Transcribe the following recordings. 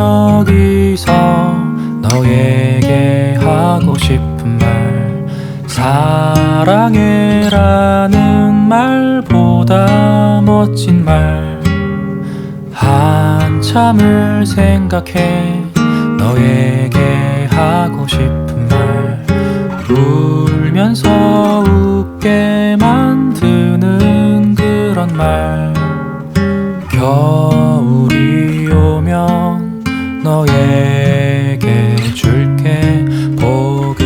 여기서 너에게 하고 싶은 말 사랑해라는 말보다 멋진 말. 한참을 생각해 너에게 하고 싶은 말. 울면서 웃게 만드는 그런 말. 겨울이 너에게 줄게. 포근하고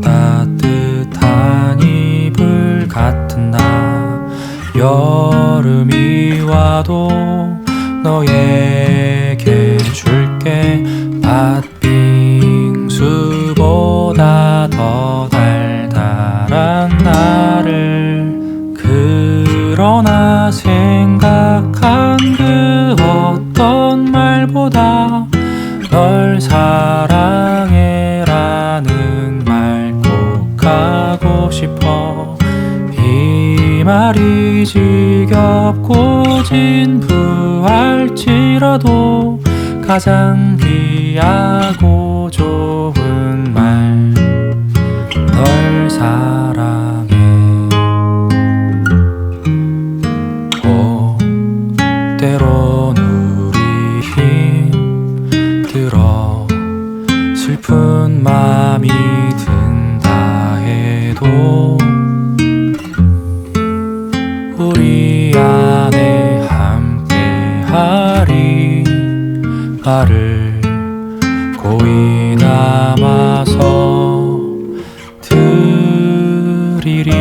따뜻한 이불 같은 나 여름이 와도 너에게 줄게. 팥빙수보다 더 달달한 나를 그러나 생각한 그 말보다 널 사랑해라는 말 꼭 하고 싶어. 이 말이 지겹고 진부할지라도 가장 귀하고 좋은 말. 널 사랑해. 꼭 때론 슬픈 마음이 든다 해도 우리 안에 함께 하리 말을 고이 남아서 드리리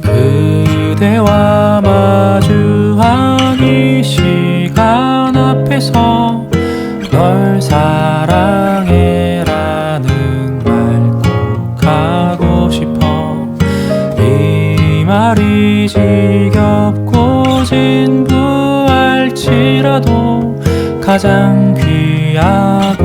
그대와 마주한 이 시간 앞에서 널 사랑 지겹고 진부할지라도 가장 귀한